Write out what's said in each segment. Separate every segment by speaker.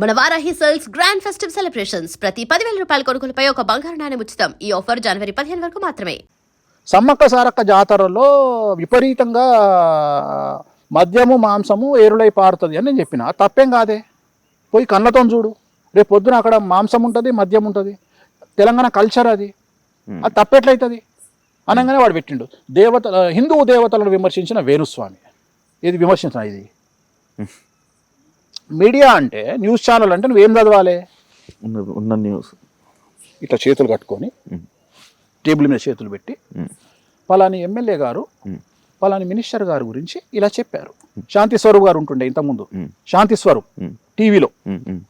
Speaker 1: మన Varahi sales grand festive celebrations. ప్రతి పదివేల రూపాయల కొనుగోలుపై ఒక బంగారు నాణెం ఉచితం. ఈ ఆఫర్ జనవరి పదిహేను వరకు మాత్రమే.
Speaker 2: సమ్మక్క సారక్క జాతరలో విపరీతంగా మద్యము మాంసము ఏరులై పారుతుంది అని నేను చెప్పిన. తప్పేం కాదే. పోయి కళ్ళతో చూడు. రేపు పొద్దున అక్కడ మాంసం ఉంటుంది మద్యం ఉంటుంది. తెలంగాణ కల్చర్ అది. అది తప్పెట్లయితుంది. అనగానే వాడు పెట్టిండు. దేవత హిందూ దేవతలను విమర్శించిన వేణుస్వామి. ఇది విమర్శించిన ఇది? మీడియా అంటే న్యూస్ ఛానల్ అంటే నువ్వేం చదవాలి?
Speaker 3: ఉన్న న్యూస్.
Speaker 2: ఇట్లా చేతులు కట్టుకొని టేబుల్ మీద చేతులు పెట్టి పలాని ఎమ్మెల్యే గారు పలాని మినిస్టర్ గారి గురించి ఇలా చెప్పారు. శాంతి స్వరూప్ గారు ఉంటుండే ఇంతకుముందు. శాంతి స్వరూప్ టీవీలో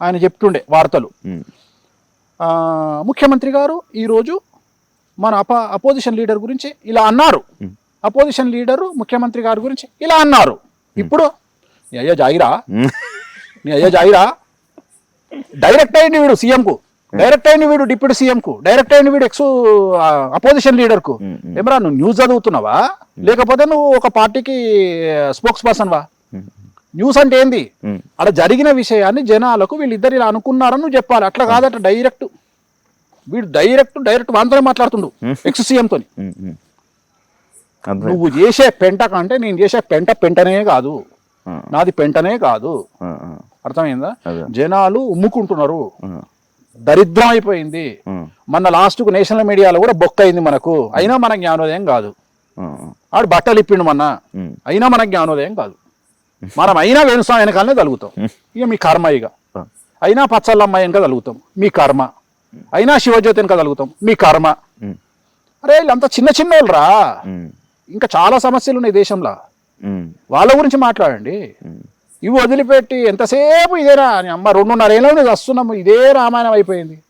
Speaker 2: ఆయన చెప్తుండే వార్తలు. ముఖ్యమంత్రి గారు ఈరోజు మన అప అపోజిషన్ లీడర్ గురించి ఇలా అన్నారు. అపోజిషన్ లీడరు ముఖ్యమంత్రి గారి గురించి ఇలా అన్నారు. ఇప్పుడు అయ్యా జాయిరా నీ అయ్యా జాయిరా. డైరెక్ట్ అయింది వీడు సీఎంకు. డైరెక్ట్ అయింది వీడు డిప్యూటీ సీఎంకు. డైరెక్ట్ అయింది వీడు ఎక్స్ అపోజిషన్ లీడర్కు ఏమరా నువ్వు న్యూస్ చదువుతున్నావా? లేకపోతే నువ్వు ఒక పార్టీకి స్పోక్స్ పర్సన్ వా? న్యూస్ అంటే ఏంది? అలా జరిగిన విషయాన్ని జనాలకు వీళ్ళిద్దరు ఇలా అనుకున్నారని నువ్వు చెప్పాలి. అట్లా కాదట డైరెక్ట్ వీడు డైరెక్ట్ డైరెక్ట్ వాంతోనే మాట్లాడుతుండు ఎక్స్ సీఎంతో నువ్వు చేసే పెంట కంటే నేను చేసే పెంట పెంటనే కాదు. నాది పెంటనే కాదు. అర్థమైందా. జనాలు ఉమ్ముకుంటున్నారు. దరిద్రం అయిపోయింది. మన లాస్ట్కు నేషనల్ మీడియాలో కూడా బొక్క అయింది మనకు. అయినా మన జ్ఞానోదయం కాదు. ఆడు బట్టలు ఇప్పిండు మొన్న. అయినా మన జ్ఞానోదయం కాదు. మనం అయినా వేణుస్వామి వెనకాలనే తలుగుతాం. ఇక మీ కర్మ ఇక. అయినా పచ్చళ్ళమ్మ వెనక తలుగుతాం. మీ కర్మ. అయినా శివజ్యోతి వెనక తలుగుతాం. మీ కర్మ. అరే వీళ్ళంతా చిన్న చిన్న రా ఇంకా చాలా సమస్యలు ఉన్నాయి దేశంలో. వాళ్ళ గురించి మాట్లాడండి. ఇవి వదిలిపెట్టి ఎంతసేపు ఇదేనా అని అమ్మ రెండున్నర ఏళ్ళ నుంచి వస్తున్నాము ఇదే రామాయణం అయిపోయింది.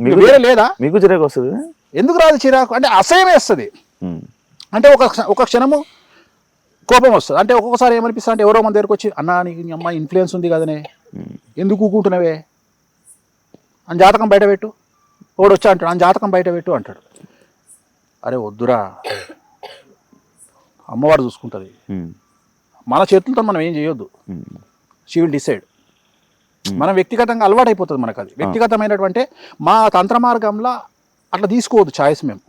Speaker 3: మీకు
Speaker 2: వేరే లేదా?
Speaker 3: మీకు చిరాకు వస్తుంది?
Speaker 2: ఎందుకు రాదు చిరాకు? అంటే అసహ్యం వేస్తుంది. అంటే ఒక ఒక క్షణము కోపం వస్తుంది. అంటే ఒక్కొక్కసారి ఏమనిపిస్తుంది అంటే ఎవరో మన దగ్గరకు వచ్చి అన్నా నీకు అమ్మ ఇన్ఫ్లుయెన్స్ ఉంది కదనే. ఎందుకు ఊకుంటున్నావే? అని జాతకం బయట పెట్టు. వాడు వచ్చి అంటాడు? అని జాతకం బయట పెట్టు అంటాడు. అరే వద్దురా. అమ్మవారు చూసుకుంటుంది. మన చేతులతో మనం ఏం చేయొద్దు. షీ విల్ డిసైడ్ మనం వ్యక్తిగతంగా అలవాటు అయిపోతుంది మనకు అది వ్యక్తిగతమైనటువంటి మా తంత్ర మార్గంలో అట్లా తీసుకోవద్దు ఛాయిస్ మేము.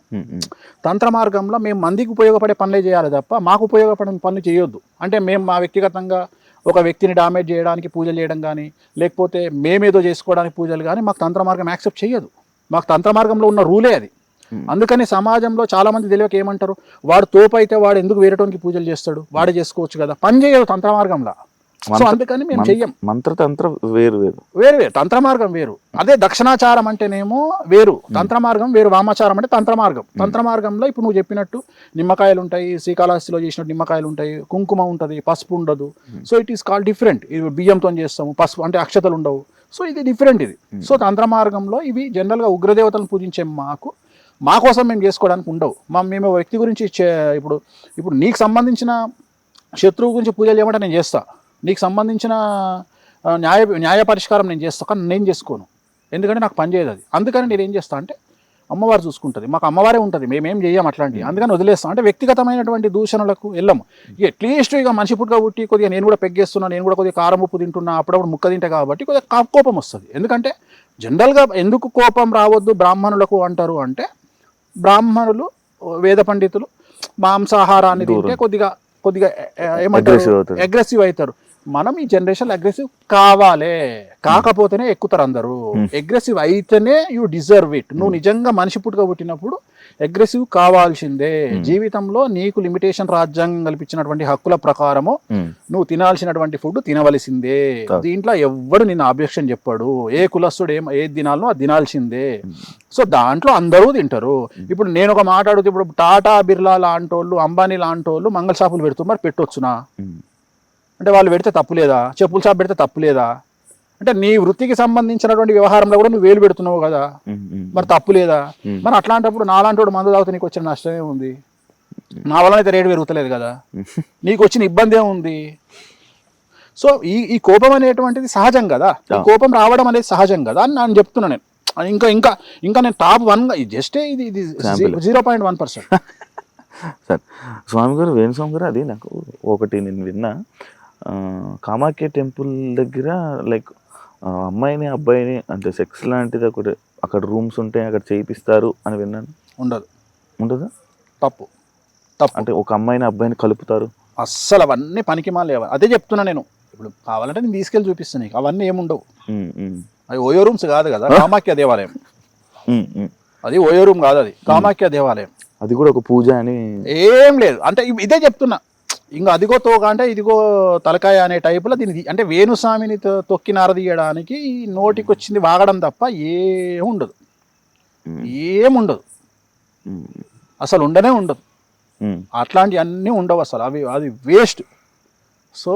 Speaker 2: తంత్ర మార్గంలో మేము మందికి ఉపయోగపడే పనులే చేయాలి తప్ప మాకు ఉపయోగపడే పనులు చేయొద్దు. అంటే మేము మా వ్యక్తిగతంగా ఒక వ్యక్తిని డామేజ్ చేయడానికి పూజలు చేయడం కానీ లేకపోతే మేమేదో చేసుకోవడానికి పూజలు కానీ మాకు తంత్ర మార్గం యాక్సెప్ట్ చేయదు మాకు తంత్ర మార్గంలో ఉన్న రూలే అది. అందుకని సమాజంలో చాలా మంది తెలియక ఏమంటారు? వాడు తోపు అయితే వాడు ఎందుకు వేరేటోనికి పూజలు చేస్తాడు? వాడే చేసుకోవచ్చు కదా. పని చేయదు తంత్ర మార్గంలో సో అందుకని మేము చెయ్యం.
Speaker 3: మంత్రతంత్ర వేరు వేరు.
Speaker 2: వేరు వేరు. తంత్ర మార్గం వేరు. అదే దక్షిణాచారం అంటేనేమో వేరు. తంత్ర మార్గం వేరు. వామాచారం అంటే తంత్ర మార్గం తంత్ర మార్గంలో ఇప్పుడు నువ్వు చెప్పినట్టు నిమ్మకాయలు ఉంటాయి శ్రీకాళహస్తిలో చేసినట్టు నిమ్మకాయలు ఉంటాయి కుంకుమ ఉంటుంది పసుపు ఉండదు. So it is call different ఇది బియ్యంతో చేస్తాము పసుపు అంటే అక్షతలు ఉండవు. సో ఇది డిఫరెంట్ ఇది. సో తంత్ర మార్గంలో ఇవి జనరల్గా ఉగ్రదేవతలను పూజించే మాకు మా కోసం మేము చేసుకోవడానికి ఉండవు. మా మేము వ్యక్తి గురించి ఇప్పుడు ఇప్పుడు నీకు సంబంధించిన శత్రువు గురించి పూజలు చేయమంటే నేను చేస్తాను నీకు సంబంధించిన న్యాయ న్యాయ పరిష్కారం నేను చేస్తాను కానీ నేను చేసుకోను. ఎందుకంటే నాకు పని చేయదు అది. అందుకని నేను ఏం చేస్తాను అంటే అమ్మవారు చూసుకుంటుంది. మాకు అమ్మవారే ఉంటుంది. మేమేం చేయం అట్లాంటివి. అందుకని వదిలేస్తాం. అంటే వ్యక్తిగతమైనటువంటి దూషణలకు వెళ్ళము. ఇక అట్లీస్ట్ ఇక మనిషి పుట్టుగా పుట్టి కొద్దిగా నేను కూడా పెగ్గేస్తున్నా నేను కూడా కొద్దిగా కారం ఉప్పు తింటున్నా అప్పుడప్పుడు ముక్క తింటా కాబట్టి కొద్దిగా కోపం వస్తుంది. ఎందుకంటే జనరల్గా ఎందుకు కోపం రావద్దు బ్రాహ్మణులకు అంటారు అంటే బ్రాహ్మణులు వేద పండితులు మాంసాహారాన్ని తింటే కొద్దిగా కొద్దిగా ఏమంటారు. అగ్రెసివ్ అవుతారు. మనం ఈ జనరేషన్ అగ్రెసివ్ కావాలే. కాకపోతేనే ఎక్కుతారు అందరూ. అగ్రెసివ్ అయితేనే యూ డిజర్వ్ ఇట్ నువ్వు నిజంగా మనిషి పుట్టుక పుట్టినప్పుడు అగ్రెసివ్ కావాల్సిందే. జీవితంలో నీకు లిమిటేషన్ రాజ్యాంగం కల్పించినటువంటి హక్కుల ప్రకారము నువ్వు తినాల్సినటువంటి ఫుడ్ తినవలసిందే. దీంట్లో ఎవ్వడు నిన్ను అబ్జెక్షన్ చెప్పాడు. ఏ కులస్తుడు ఏం ఏది తినాలనో అది తినాల్సిందే. సో దాంట్లో అందరూ తింటారు. ఇప్పుడు నేను ఒక మాట అడుగుతే ఇప్పుడు టాటా బిర్లా లాంటి వాళ్ళు అంబానీ లాంటి వాళ్ళు మంగళ షాపులు పెడుతున్నారు మరి పెట్టొచ్చునా అంటే వాళ్ళు పెడితే తప్పు లేదా చెప్పుల షాప్ పెడితే తప్పు లేదా అంటే నీ వృత్తికి సంబంధించినటువంటి వ్యవహారంలో కూడా నువ్వు వేలు పెడుతున్నావు కదా. మరి తప్పు లేదా? మరి అట్లాంటప్పుడు నాలాంటి వాడు మందు తాగితే నీకు వచ్చిన నష్టమే ఉంది. నా వలన అయితే రేటు పెరుగుతలేదు కదా. నీకు వచ్చిన ఇబ్బంది ఏముంది సో ఈ ఈ కోపం అనేటువంటిది సహజం కదా. ఈ కోపం రావడం అనేది సహజం కదా అని నేను చెప్తున్నా నేను. ఇంకా ఇంకా ఇంకా నేను టాప్ వన్ జస్ట్ ఇది ఇది జీరో పాయింట్ వన్ పర్సెంట్.
Speaker 3: సరే స్వామి గారు వేణుస్వామి గారు అది నాకు ఒకటి నేను విన్నా. కామాఖ్య టెంపుల్ దగ్గర లైక్ అమ్మాయిని అబ్బాయిని అంటే సెక్స్ లాంటిది ఒకటి అక్కడ రూమ్స్ ఉంటాయి అక్కడ చేయిపిస్తారు అని విన్నాను.
Speaker 2: ఉండదు.
Speaker 3: ఉంటుందా
Speaker 2: తప్పు. తప్పు.
Speaker 3: అంటే ఒక అమ్మాయిని అబ్బాయిని కలుపుతారు?
Speaker 2: అస్సలు అవన్నీ పనికి మాలేవు అదే చెప్తున్నా నేను. ఇప్పుడు కావాలంటే నేను తీసుకెళ్ళి చూపిస్తాను నీకు. అవన్నీ ఏముండవు. అవి ఓయో రూమ్స్ కాదు కదా కామాఖ్య దేవాలయం. అది ఓయో రూమ్ కాదు అది. కామాఖ్య దేవాలయం.
Speaker 3: అది కూడా ఒక పూజ అని
Speaker 2: ఏం లేదు. అంటే ఇదే చెప్తున్నా. ఇంకా అదిగో తోక అంటే ఇదిగో తలకాయ అనే టైపులో దీన్ని అంటే వేణుస్వామిని తొక్కి నారదీయడానికి ఈ నోటికి వచ్చింది వాగడం తప్ప ఏముండదు.
Speaker 3: ఉమ్,
Speaker 2: అసలు ఉండనే ఉండదు.
Speaker 3: ఉమ్,
Speaker 2: అట్లాంటివి అన్నీ ఉండవు అసలు. అవి అది వేస్ట్. సో.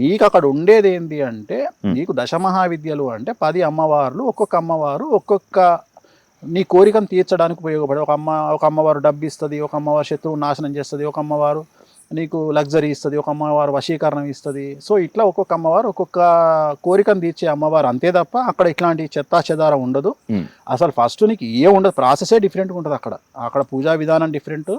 Speaker 2: నీకు అక్కడ ఉండేది ఏంటి అంటే. నీకు దశమహావిద్యలు అంటే పది అమ్మవార్లు ఒక్కొక్క అమ్మవారు ఒక్కొక్క నీ కోరికను తీర్చడానికి ఉపయోగపడే ఒక అమ్మ ఒక అమ్మవారు డబ్బు ఇస్తుంది ఒక అమ్మవారు శత్రువు నాశనం చేస్తుంది ఒక అమ్మవారు నీకు లగ్జరీ ఇస్తుంది ఒక అమ్మవారు వశీకరణం ఇస్తుంది. సో ఇట్లా ఒక్కొక్క అమ్మవారు ఒక్కొక్క కోరికను తీర్చే అమ్మవారు అంతే తప్ప అక్కడ ఇట్లాంటి చెత్తా చెదారం ఉండదు.
Speaker 3: ఉమ్,
Speaker 2: అసలు ఫస్ట్ నీకు ఏ ఉండదు ప్రాసెసే డిఫరెంట్గా ఉంటుంది అక్కడ. అక్కడ పూజా విధానం డిఫరెంట్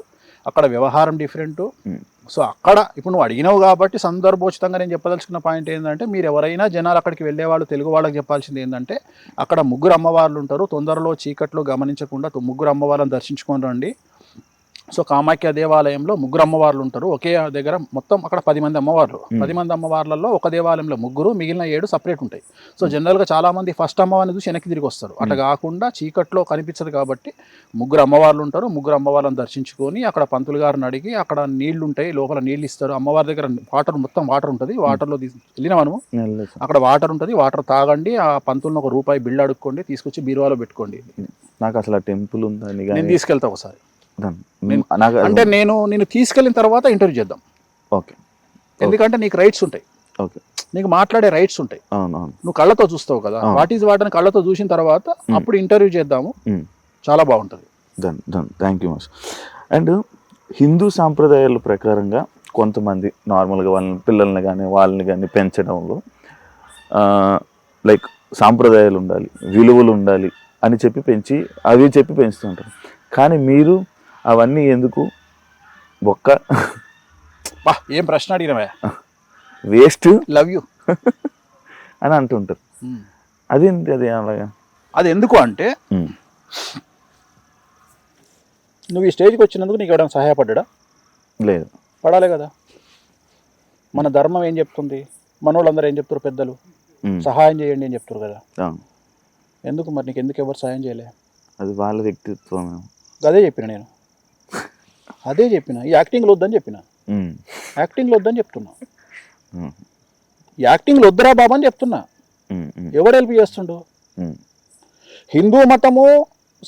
Speaker 2: అక్కడ వ్యవహారం డిఫరెంట్
Speaker 3: ఉమ్,
Speaker 2: సో అక్కడ ఇప్పుడు నువ్వు అడిగినావు కాబట్టి సందర్భోచితంగా నేను చెప్పదలుచుకున్న పాయింట్ ఏంటంటే మీరు ఎవరైనా జనాలు అక్కడికి వెళ్ళే వాళ్ళు తెలుగు వాళ్ళకి చెప్పాల్సింది ఏంటంటే అక్కడ ముగ్గురు అమ్మవార్లు ఉంటారు. తొందరలో చీకట్లో గమనించకుండా ముగ్గురు అమ్మవార్లను దర్శించుకొని రండి. సో కామాఖ్య దేవాలయంలో ముగ్గురు అమ్మవార్లు ఉంటారు. ఒకే దగ్గర మొత్తం అక్కడ పది మంది అమ్మవార్లు. పది మంది అమ్మవార్లలో ఒక దేవాలయంలో ముగ్గురు మిగిలిన ఏడు సపరేట్ ఉంటాయి. సో జనరల్గా చాలా మంది ఫస్ట్ అమ్మవారిని చూసి వెనక్కి తిరిగి వస్తారు. అట్లా కాకుండా చీకట్లో కనిపించదు కాబట్టి ముగ్గురు అమ్మవార్లు ఉంటారు. ముగ్గురు అమ్మవార్లను దర్శించుకొని అక్కడ పంతులు గారిని అడిగి అక్కడ నీళ్ళు ఉంటాయి లోపల నీళ్ళు ఇస్తారు. అమ్మవారి దగ్గర వాటర్ మొత్తం వాటర్ ఉంటుంది. వాటర్లో తీసి వెళ్ళినా మనము. అక్కడ వాటర్ ఉంటుంది. వాటర్ తాగండి. ఆ పంతులను ఒక రూపాయి బిల్లు అడుక్కోండి. తీసుకొచ్చి బీరువాలో పెట్టుకోండి.
Speaker 3: నాకు అసలు ఆ టెంపుల్ ఉందని
Speaker 2: నేను తీసుకెళ్తా ఒకసారి. అంటే నేను నేను తీసుకెళ్ళిన తర్వాత ఇంటర్వ్యూ చేద్దాం.
Speaker 3: ఓకే.
Speaker 2: ఎందుకంటే నీకు రైట్స్ ఉంటాయి.
Speaker 3: ఓకే.
Speaker 2: నీకు మాట్లాడే రైట్స్ ఉంటాయి. నువ్వు కళ్ళతో చూస్తావు కదా. వాట్ ఈజ్ వాట్ అని కళ్ళతో చూసిన తర్వాత అప్పుడు ఇంటర్వ్యూ చేద్దాము. చాలా బాగుంటుంది.
Speaker 3: Done thank you much and Hindu సాంప్రదాయాల ప్రకారంగా కొంతమంది నార్మల్గా వాళ్ళని పిల్లల్ని కానీ వాళ్ళని కానీ పెంచడంలో లైక్ సాంప్రదాయాలు ఉండాలి విలువలు ఉండాలి అని చెప్పి పెంచి అవి చెప్పి పెంచుతుంటారు కానీ మీరు అవన్నీ ఎందుకు? ఒక్క
Speaker 2: బా ఏం ప్రశ్న అడిగినవే?
Speaker 3: వేస్ట్.
Speaker 2: లవ్ యూ
Speaker 3: అని అంటుంటారు. అదేంటి అది అలాగా?
Speaker 2: అది ఎందుకు అంటే
Speaker 3: ఉమ్.
Speaker 2: నువ్వు ఈ స్టేజ్కి వచ్చినందుకు నీకు ఎవరైనా సహాయపడ్డా
Speaker 3: లేదు.
Speaker 2: పడాలి కదా. మన ధర్మం ఏం చెప్తుంది? మనోళ్ళందరూ ఏం చెప్తారు పెద్దలు?
Speaker 3: ఉమ్.
Speaker 2: సహాయం చేయండి అని చెప్తారు కదా. ఎందుకు మరి నీకు ఎందుకు ఎవరు సహాయం చేయలే?
Speaker 3: అది వాళ్ళ వ్యక్తిత్వం
Speaker 2: అదే చెప్పిన నేను. అదే చెప్పిన. ఈ యాక్టింగ్లో వద్దని చెప్పిన. యాక్టింగ్లో వద్దని చెప్తున్నా. యాక్టింగ్లో వద్దురా బాబా అని చెప్తున్నా. ఎవడు హెల్ప్ చేస్తుండు. హిందూ మతము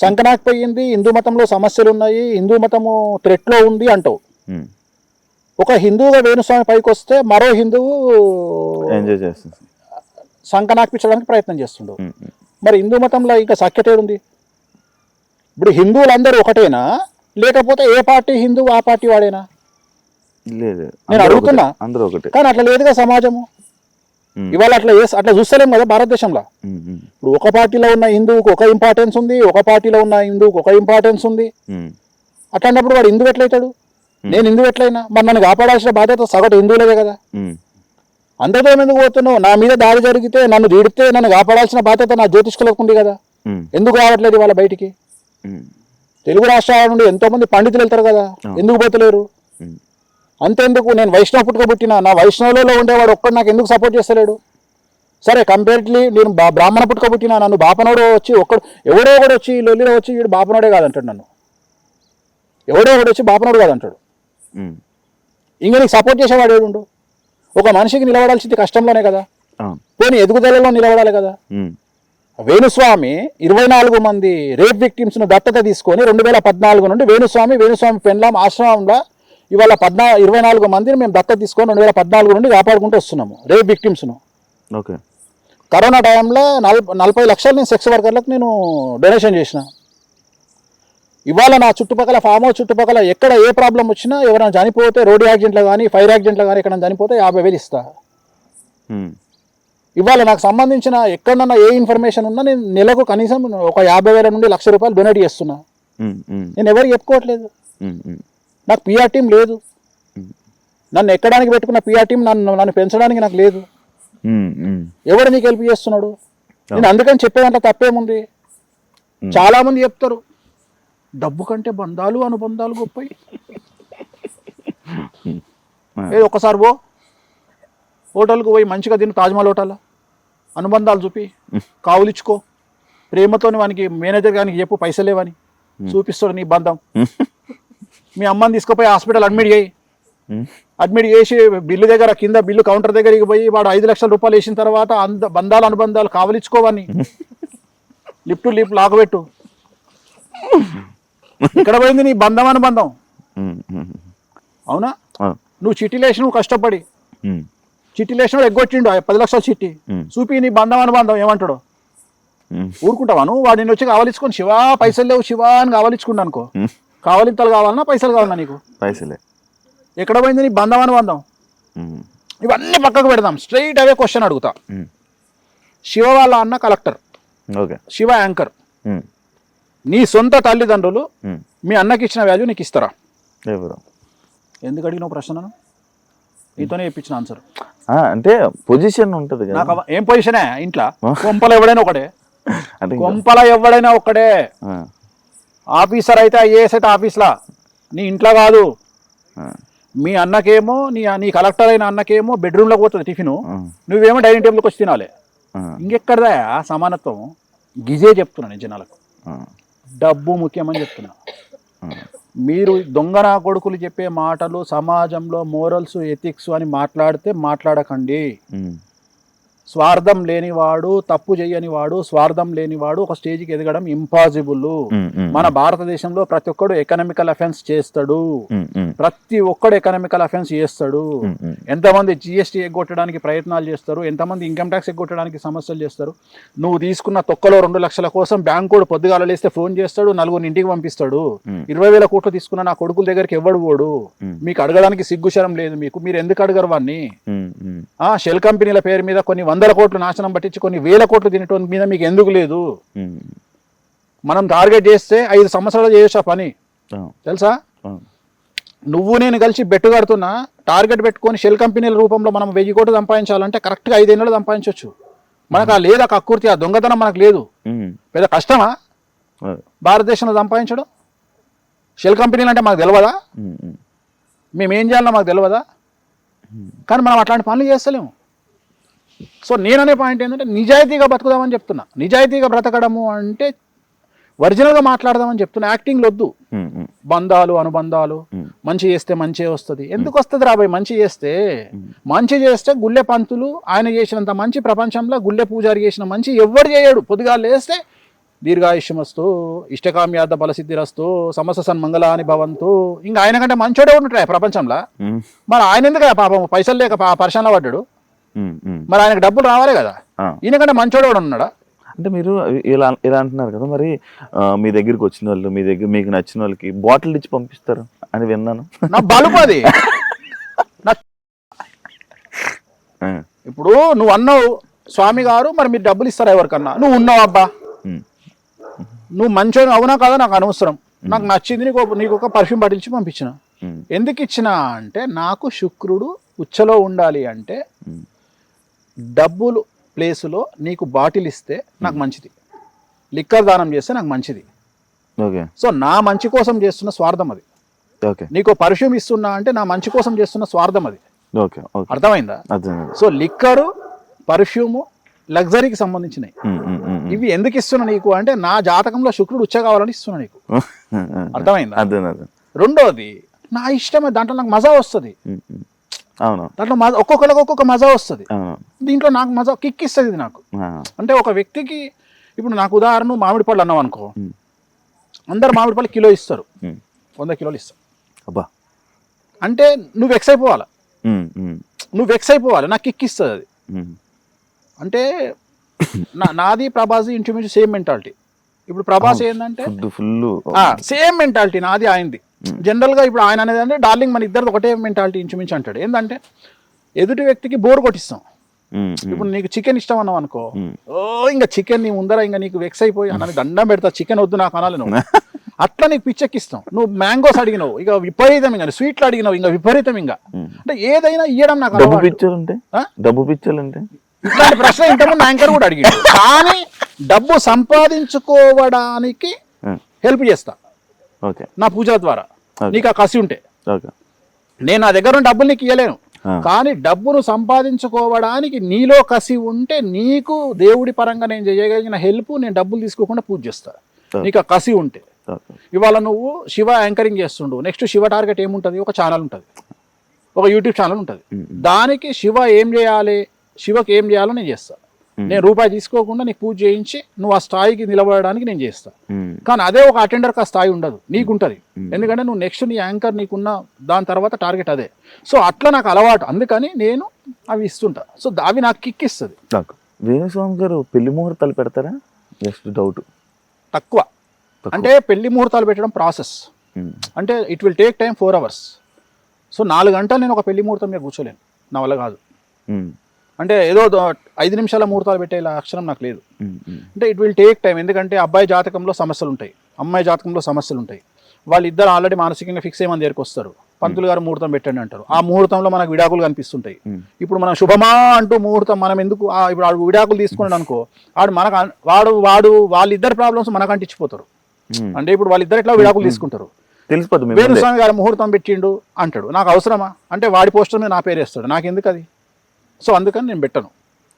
Speaker 2: సంకనాకపోయింది హిందూ మతంలో సమస్యలు ఉన్నాయి హిందూ మతము థ్రెట్లో ఉంది అంటావు. ఒక హిందువుగా వేణుస్వామి పైకి వస్తే మరో హిందువు సంకనాక్పించడానికి ప్రయత్నం చేస్తుండు. మరి హిందూ మతంలో ఇంకా సఖ్యత ఉంది ఇప్పుడు హిందువులందరూ ఒకటేనా? లేకపోతే ఏ పార్టీ హిందూ ఆ పార్టీ వాడేనా
Speaker 3: లేదు
Speaker 2: నేను అడుగుతున్నా.
Speaker 3: అందరూ ఒకటే
Speaker 2: కానీ అట్లా లేదుగా సమాజము. ఇవాళ అట్లా అట్లా చూస్తలేం కదా భారతదేశంలో. ఇప్పుడు ఒక పార్టీలో ఉన్న హిందువుకు ఒక ఇంపార్టెన్స్ ఉంది ఒక పార్టీలో ఉన్న హిందువుకు ఒక ఇంపార్టెన్స్ ఉంది. అట్లాంటప్పుడు వాడు హిందువు ఎట్లయితాడు నేను హిందువు ఎట్లయినా మరి నన్ను కాపాడాల్సిన బాధ్యత సగటు హిందువులదే కదా. అందరితో ఎందుకు పోతున్నావు నా మీద దాడి జరిగితే నన్ను తీడితే నన్ను కాపాడాల్సిన బాధ్యత నా జ్యోతిష్కులకు ఉంది కదా. ఎందుకు రావట్లేదు వాళ్ళ బయటికి. తెలుగు రాష్ట్రాల నుండి ఎంతో మంది పండితులు వెళ్తారు కదా? ఎందుకు పోతలేరు. అంతెందుకు? నేను వైష్ణవ పుట్టుక పుట్టిన నా వైష్ణవులలో ఉండేవాడు ఒక్కడు నాకు ఎందుకు సపోర్ట్ చేస్తలేడు? సరే కంపేర్ట్లీ నేను బ్రాహ్మణ పుట్టుక పుట్టిన నన్ను బాపనోడు వచ్చి ఒక్కడు ఎవడో ఒకడు వచ్చి లొల్లిలో వచ్చి వీడు బాపనోడే కాదంటాడు నన్ను. ఎవడో ఒకడు వచ్చి బాపనోడు కాదంటాడు. ఇంక నీకు సపోర్ట్ చేసేవాడు ఏడుండు ఒక మనిషికి నిలబడాల్సింది కష్టంలోనే కదా. పోనీ ఎదుగుదలలో నిలబడాలి కదా. వేణుస్వామి ఇరవై నాలుగు మంది రేప్ విక్టిమ్స్ను దత్తత తీసుకొని రెండు వేల పద్నాలుగు నుండి వేణుస్వామి వేణుస్వామి పెండ్లాం ఆశ్రమంలో ఇవాళ పద్నా ఇరవై నాలుగు మందిని మేము దత్తత తీసుకొని రెండు వేల పద్నాలుగు నుండి కాపాడుకుంటూ వస్తున్నాము రేప్ విక్టిమ్స్ను.
Speaker 3: ఓకే.
Speaker 2: కరోనా టైంలో నల్ నలభై లక్షలు నేను సెక్స్ వర్కర్లకు నేను డొనేషన్ చేసిన. ఇవాళ నా చుట్టుపక్కల ఫామ్ హౌస్ చుట్టుపక్కల ఎక్కడ ఏ ప్రాబ్లం వచ్చినా ఎవరైనా చనిపోతే రోడ్డు యాక్సిడెంట్లో కానీ ఫైర్ యాక్సిడెంట్లో కానీ ఎక్కడ చనిపోతే యాభై వేలు ఇస్తా. ఇవాళ నాకు సంబంధించిన ఎక్కడన్నా ఏ ఇన్ఫర్మేషన్ ఉన్నా నేను నెలకు కనీసం ఒక యాభై వేల నుండి లక్ష రూపాయలు డొనేట్ చేస్తున్నా. నేను ఎవరికి చెప్పుకోవట్లేదు. నాకు పిఆర్ టీం లేదు. నన్ను ఎక్కడానికి పెట్టుకున్న పిఆర్ టీం నన్ను నన్ను పెంచడానికి నాకు లేదు. ఎవడు నీకు హెల్ప్ చేస్తున్నాడు? నేను అందుకని చెప్పేదంటే తప్పేముంది? చాలా మంది చెప్తారు డబ్బు కంటే బంధాలు అనుబంధాలు గొప్పవి. ఏ ఒక్కసారి పో. హోటల్కి పోయి మంచిగా తిను తాజ్మహల్ హోటల్. అనుబంధాలు చూపి కావులిచ్చుకో ప్రేమతోని వానికి మేనేజర్ గారికి చెప్పు పైసలేవని చూపిస్తాడు నీ బంధం. మీ అమ్మని తీసుకుపోయి హాస్పిటల్ అడ్మిట్ చేయి. అడ్మిట్ చేసి బిల్లు దగ్గర కింద బిల్లు కౌంటర్ దగ్గరికి పోయి వాడు ఐదు లక్షల రూపాయలు వేసిన తర్వాత అంద బంధాలు అనుబంధాలు కావలిచ్చుకోవని లిఫ్ట్ లిఫ్ట్ లాగబెట్టు. ఇక్కడ పోయింది నీ బంధం అనుబంధం. అవునా? నువ్వు చిట్టిలేసి నువ్వు కష్టపడి. చిట్టిలేసినాడు ఎగ్గొచ్చిండు ఆ పది లక్షల చిట్టి. చూపి నీ బంధం అనుబంధం ఏమంటాడు? ఊరుకుంటావా నువ్వు? వాడు నిన్ను వచ్చి కావలించుకొని శివా పైసలు లేవు శివా అని కావలించుకుంటా అనుకో. కావలింతలు కావాలన్నా పైసలు కావాలన్నా నీకు.
Speaker 3: పైసలే.
Speaker 2: ఎక్కడ పోయింది నీ బంధం అనుబంధం ఇవన్నీ పక్కకు పెడదాం. స్ట్రైట్ అవే క్వశ్చన్ అడుగుతా. శివ వాళ్ళ అన్న కలెక్టర్
Speaker 3: ఓకే.
Speaker 2: శివ యాంకర్ నీ సొంత తల్లిదండ్రులు మీ అన్నకి ఇచ్చిన వాల్యూ నీకు ఇస్తారా? ఎందుకు అడిగినావు ప్రశ్నను? నీతోనే ఇప్పించిన ఆన్సర్
Speaker 3: అంటే పొజిషన్ ఉంటుంది కదా.
Speaker 2: నాకు ఏం పొజిషనే ఇంట్లో. కొంపల ఎవడైనా ఒకటే కొంపల ఎవడైనా ఒక్కడే ఆఫీసర్ అయితే ఐఏఎస్ అయితే ఆఫీస్లా నీ ఇంట్లో కాదు. మీ అన్నకేమో నీ నీ కలెక్టర్ అయిన అన్నకేమో బెడ్రూమ్లోకి పోతుంది టిఫిన్. నువ్వేమో డైనింగ్ టేబుల్కి వచ్చి తినాలి. ఇంకెక్కడదా ఆ సమానత్వం? గిజే చెప్తున్నా నేను జనాలకు. డబ్బు ముఖ్యమని చెప్తున్నా. మీరు దొంగన కొడుకులు చెప్పే మాటలు సమాజంలో మోరల్స్ ఎథిక్స్ అని మాట్లాడితే మాట్లాడకండి. స్వార్థం లేనివాడు తప్పు చేయని వాడు స్వార్థం లేనివాడు ఒక స్టేజ్కి ఎదగడం ఇంపాసిబుల్ మన భారతదేశంలో ప్రతి ఒక్కడు ఎకనామికల్ అఫెన్స్ చేస్తాడు. ప్రతి ఒక్కడు ఎకనామికల్ అఫెన్స్ చేస్తాడు. ఎంతమంది జిఎస్టీ ఎగ్గొట్టడానికి ప్రయత్నాలు చేస్తారు ఎంతమంది ఇన్కమ్ ట్యాక్స్ ఎగ్గొట్టడానికి సమస్యలు చేస్తారు. నువ్వు తీసుకున్న తొక్కలో రెండు లక్షల కోసం బ్యాంక్ కూడా పొద్దుగాల లేస్తే ఫోన్ చేస్తాడు నలుగురిని ఇంటికి పంపిస్తాడు. ఇరవై వేల కోట్లు తీసుకున్న నా కొడుకుల దగ్గరికి ఎవడు పోడు. మీకు అడగడానికి సిగ్గుశరం లేదు మీకు. మీరు ఎందుకు అడగరు వాడిని ఆ షెల్ కంపెనీల పేరు మీద కొన్ని వందల కోట్లు నాశనం పట్టించి కొన్ని వేల కోట్లు తినటం మీద మీకు ఎందుకు లేదు? మనం టార్గెట్ చేస్తే ఐదు సంవత్సరాలు చేయొచ్చు ఆ పని.
Speaker 3: ఆ,
Speaker 2: తెలుసా?
Speaker 3: ఆ,
Speaker 2: నువ్వు నేను కలిసి బెట్టు కడుతున్నా టార్గెట్ పెట్టుకొని షెల్ కంపెనీల రూపంలో మనం వెయ్యి కోట్లు సంపాదించాలంటే కరెక్ట్గా ఐదేళ్ళు సంపాదించవచ్చు మనకు ఆ లేదా కక్కుర్తి ఆ దొంగతనం మనకు లేదు. పెద్ద కష్టమా?
Speaker 3: ఆ,
Speaker 2: భారతదేశంలో సంపాదించడం? షెల్ కంపెనీలు అంటే మాకు తెలియదా మేము ఏం చేయాలో మాకు తెలియదా కానీ మనం అట్లాంటి పనులు చేస్తలేము. సో నేననే పాయింట్ ఏంటంటే నిజాయితీగా బతుకుదామని చెప్తున్నా. నిజాయితీగా బ్రతకడము అంటే ఒరిజినల్గా మాట్లాడదామని చెప్తున్నా. యాక్టింగ్ వద్దు. బంధాలు అనుబంధాలు. మంచి చేస్తే మంచి వస్తుంది. ఎందుకు వస్తుంది రాబాయ్ మంచి చేస్తే మంచి చేస్తే గుళ్ళె పంతులు ఆయన చేసినంత మంచి ప్రపంచంలో గుళ్ళె పూజారి చేసిన మంచి ఎవ్వరు చేయడు. పొద్దుగా లేస్తే దీర్ఘాయుష్యమస్తు ఇష్టకామ్యార్థ బలసిద్ధిరస్తు సమస్య సన్మంగళాని భవంతు. ఇంకా ఆయన కంటే మంచోడే ఉంటాయి ప్రపంచంలో. మరి ఆయన ఎందుకు పాపం? పైసలు లేక పరిశ్రమలో పడ్డాడు. మరి ఆయనకు డబ్బులు రావాలి కదా?
Speaker 3: ఆ.
Speaker 2: ఈయన కంటే మంచోడే కూడా ఉన్నాడా?
Speaker 3: అంటే మీరు ఇలా ఇలా అంటున్నారు కదా మరి మీ దగ్గరికి వచ్చిన వాళ్ళు మీ దగ్గర మీకు నచ్చిన వాళ్ళకి బాటిల్ ఇచ్చి పంపిస్తారు అని విన్నాను.
Speaker 2: నా బలుపు అది. నా
Speaker 3: ఆ,
Speaker 2: ఇప్పుడు నువ్వు అన్నావు స్వామి గారు మరి మీరు డబ్బులు ఇస్తారా ఎవరికన్నా? నువ్వు ఉన్నావు అబ్బా? నువ్వు మంచోని అవునా కదా? నాకు అనవసరం. నాకు నచ్చింది నీకు నీకు ఒక పర్ఫ్యూమ్ పట్టించి పంపించిన. ఎందుకు ఇచ్చిన అంటే నాకు శుక్రుడు ఉచ్చలో ఉండాలి అంటే డబ్బులు ప్లేసులో నీకు బాటిల్ ఇస్తే నాకు మంచిది. లిక్కర్ దానం చేస్తే నాకు మంచిది.
Speaker 3: ఓకే.
Speaker 2: సో నా మంచి కోసం చేస్తున్న స్వార్థం అది.
Speaker 3: ఓకే.
Speaker 2: నీకు పర్ఫ్యూమ్ ఇస్తున్నా అంటే నా మంచి కోసం చేస్తున్న స్వార్థం అది.
Speaker 3: ఓకే
Speaker 2: అర్థమైందా?
Speaker 3: అర్థం
Speaker 2: సో లిక్కరు పర్ఫ్యూము లగ్జరీకి సంబంధించినవి. ఇవి ఎందుకు ఇస్తున్నా నీకు అంటే నా జాతకంలో శుక్రుడు ఉచ్చ కావాలని ఇస్తున్నా నీకు. అర్థమైందా
Speaker 3: అర్థం అర్థం
Speaker 2: రెండోది నా ఇష్టమే దాంట్లో నాకు మజా వస్తుంది.
Speaker 3: అవును.
Speaker 2: దాంట్లో మజా ఒక్కొక్కరికి ఒక్కొక్క మజా వస్తుంది. దీంట్లో నాకు మజా కిక్ ఇస్తుంది ఇది నాకు. అంటే ఒక వ్యక్తికి ఇప్పుడు నాకు ఉదాహరణ మామిడి పళ్ళు అన్నావు అనుకో. అందరు మామిడి పళ్ళు కిలో ఇస్తారు. వంద కిలోలు ఇస్తారు.
Speaker 3: అబ్బా.
Speaker 2: అంటే నువ్వు వెక్స్ అయిపోవాలి? నువ్వు వెక్స్ అయిపోవాలి నాకు కిక్ ఇస్తుంది అది. అంటే నా నాది ప్రభాస్ ఇంచుమించు సేమ్ మెంటాలిటీ ఇప్పుడు ప్రభాస్ ఏంటంటే
Speaker 3: ఫుల్
Speaker 2: సేమ్ మెంటాలిటీ నాది ఆయనది జనరల్గా ఇప్పుడు ఆయన అనేది అంటే డార్లింగ్ మన ఇద్దరు ఒకటే మెంటాలిటీ ఇంచుమించు అంటాడు. ఏంటంటే ఎదుటి వ్యక్తికి బోర్ కొట్టిస్తాం. ఇప్పుడు నీకు చికెన్ ఇష్టం అన్నావు అనుకో. ఓ ఇంకా చికెన్ నీ ముందర ఇంకా నీకు వెక్స్ అయిపోయి అన్న దండం పెడతా చికెన్ వద్దు నాకు అనాలి నువ్వు. అట్లా నీకు పిచ్చెక్కిస్తాం. నువ్వు మ్యాంగోస్ అడిగినావు ఇక విపరీతం ఇంకా స్వీట్లు అడిగినావు ఇంకా విపరీతం ఇంకా. అంటే ఏదైనా ఇయ్యడం నాకు
Speaker 3: డబ్బు పిచ్చలు
Speaker 2: ఆ?
Speaker 3: డబ్బు పిచ్చలు ఉంటే
Speaker 2: ఇట్లాంటి ప్రశ్న ఇంతకుముందు యాంకర్ కూడా అడిగిండు. కానీ డబ్బు సంపాదించుకోవడానికి హెల్ప్ చేస్తా. నా పూజల ద్వారా. నీకు ఆ కసి ఉంటే. నేను నా దగ్గర డబ్బులు నీకు ఇవ్వలేను. కానీ డబ్బును సంపాదించుకోవడానికి నీలో కసి ఉంటే నీకు దేవుడి పరంగా నేను చేయగలిగిన హెల్ప్ నేను డబ్బులు తీసుకోకుండా పూజ చేస్తా.
Speaker 3: Okay.
Speaker 2: నీకు ఆ కసి ఉంటే. ఇవాళ నువ్వు శివ యాంకరింగ్ చేస్తుండు. నెక్స్ట్ శివ టార్గెట్ ఏముంటుంది? ఒక ఛానల్ ఉంటుంది. ఒక యూట్యూబ్ ఛానల్ ఉంటుంది. దానికి శివ ఏం చేయాలి? శివకి ఏం చేయాలో నేను చేస్తా.
Speaker 3: ఉమ్,
Speaker 2: నేను రూపాయి తీసుకోకుండా నీకు పూజ చేయించి నువ్వు ఆ స్థాయికి నిలబడడానికి నేను చేస్తా.
Speaker 3: ఉమ్,
Speaker 2: కానీ అదే ఒక అటెండర్కి ఆ స్థాయి ఉండదు. నీకుంటుంది.
Speaker 3: ఉమ్.
Speaker 2: ఎందుకంటే నువ్వు నెక్స్ట్ నీ యాంకర్ నీకున్న దాని తర్వాత టార్గెట్ అదే. సో అట్లా నాకు అలవాటు. అందుకని నేను అవి ఇస్తుంటా. సో అవి నాకు కిక్ ఇస్తుంది.
Speaker 3: వేణుస్వామి గారు పెళ్ళి ముహూర్తాలు పెడతారా? జస్ట్ డౌట్
Speaker 2: తక్కువ. అంటే పెళ్ళి ముహూర్తాలు పెట్టడం ప్రాసెస్ అంటే it will take time four hours so నాలుగు గంటలు నేను ఒక పెళ్ళి ముహూర్తం మీద కూర్చోలేను. నా వల్ల కాదు. అంటే ఏదో ఐదు నిమిషాల ముహూర్తాలు పెట్టే లక్షణం నాకు లేదు. అంటే ఇట్ విల్ టేక్ టైం. ఎందుకంటే అబ్బాయి జాతకంలో సమస్యలు ఉంటాయి. అమ్మాయి జాతకంలో సమస్యలు ఉంటాయి. వాళ్ళిద్దరు ఆల్రెడీ మానసికంగా ఫిక్స్ అయ్యి మన దగ్గరికి వస్తారు. పంతులు గారు ముహూర్తం పెట్టండి అంటారు. ఆ ముహూర్తంలో మనకు విడాకులు కనిపిస్తుంటాయి. ఇప్పుడు మనం శుభమా అంటూ ముహూర్తం మనం ఎందుకు ఆ ఇప్పుడు ఆడు విడాకులు తీసుకున్నాడు అనుకో ఆడు మనకు వాడు వాడు వాళ్ళిద్దరు ప్రాబ్లమ్స్ మనకు అంటించిపోతారు. అంటే ఇప్పుడు వాళ్ళిద్దరు ఎట్లా విడాకులు తీసుకుంటారు?
Speaker 3: ముందే.
Speaker 2: వేణుస్వామి గారు ముహూర్తం పెట్టిండు అంటాడు. నాకు అవసరమా? అంటే వాడి పోస్టర్ మీద నా పేరు వేస్తాడు. నాకు ఎందుకు అది? సో అందుకని నేను పెట్టను.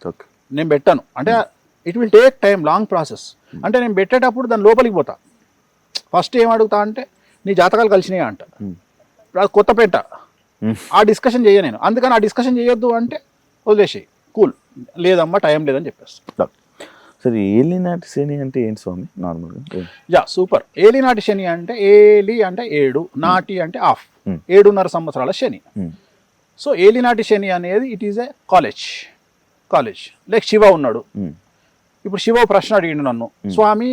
Speaker 3: ఓకే.
Speaker 2: నేను పెట్టను. అంటే it will take time long process అంటే నేను పెట్టేటప్పుడు దాని లోపలికి పోతా. ఫస్ట్ ఏం అడుగుతా అంటే నీ జాతకాలు కలిసినాయా అంట.
Speaker 3: Hmm.
Speaker 2: కొత్త పెట్ట.
Speaker 3: Hmm.
Speaker 2: ఆ డిస్కషన్ చేయ నేను. అందుకని ఆ డిస్కషన్ చేయొద్దు అంటే వదిలేసేయి. కూల్ లేదమ్మా టైం లేదని చెప్పేస్తా.
Speaker 3: సరే ఏలినాటి శని అంటే ఏంటి స్వామి? నార్మల్గా?
Speaker 2: Yeah super. ఏలి నాటి శని అంటే ఏలి అంటే ఏడు నాటి అంటే ఆఫ్.
Speaker 3: Hmm.
Speaker 2: ఏడున్నర సంవత్సరాల శని. సో ఏలినాటి శని అనేది it is a college college like Shiva ఉన్నాడు.
Speaker 3: ఉమ్,
Speaker 2: ఇప్పుడు శివ ప్రశ్న అడిగిండు నన్ను. స్వామి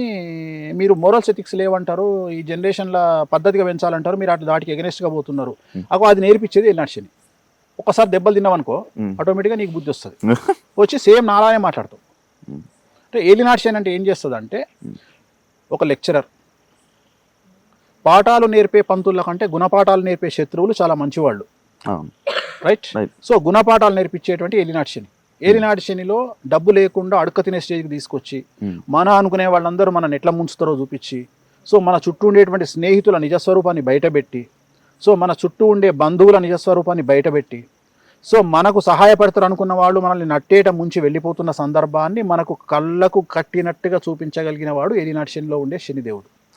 Speaker 2: మీరు మోరల్స్ ఎథిక్స్ లేవంటారు ఈ జనరేషన్ల పద్ధతిగా పెంచాలంటారు మీరు అట్లా దాటికి against గా పోతున్నారు. అగో అది నేర్పించేది ఏలినాటి శని. ఒకసారి దెబ్బలు తిన్నావనుకో
Speaker 3: Hmm.
Speaker 2: ఆటోమేటిక్గా నీకు బుద్ధి వస్తుంది. వచ్చి సేమ్ నాలానే మాట్లాడతావు. అంటే ఏలినాటి శని అంటే ఏం చేస్తుంది అంటే ఒక లెక్చరర్ పాఠాలు నేర్పే పంతుల కంటే గుణపాఠాలు నేర్పే శత్రువులు చాలా మంచివాళ్ళు. రైట్. సో గుణపాఠాలు నేర్పించేటువంటి ఏలినాటి శని. ఏలినాటి శనిలో డబ్బు లేకుండా అడుక్క తినే స్టేజ్కి తీసుకొచ్చి
Speaker 3: ఉమ్,
Speaker 2: మన అనుకునే వాళ్ళందరూ మన ఎట్లా ముంచుతారో చూపించి సో మన చుట్టూ ఉండేటువంటి స్నేహితుల నిజస్వరూపాన్ని బయటపెట్టి సో మన చుట్టూ ఉండే బంధువుల నిజస్వరూపాన్ని బయటపెట్టి సో మనకు సహాయపడతారు అనుకున్న వాళ్ళు మనల్ని నట్టేట ముంచి వెళ్ళిపోతున్న సందర్భాన్ని మనకు కళ్ళకు కట్టినట్టుగా చూపించగలిగిన వాడు ఏలినాటి శనిలో ఉండే శనిదేవుడు.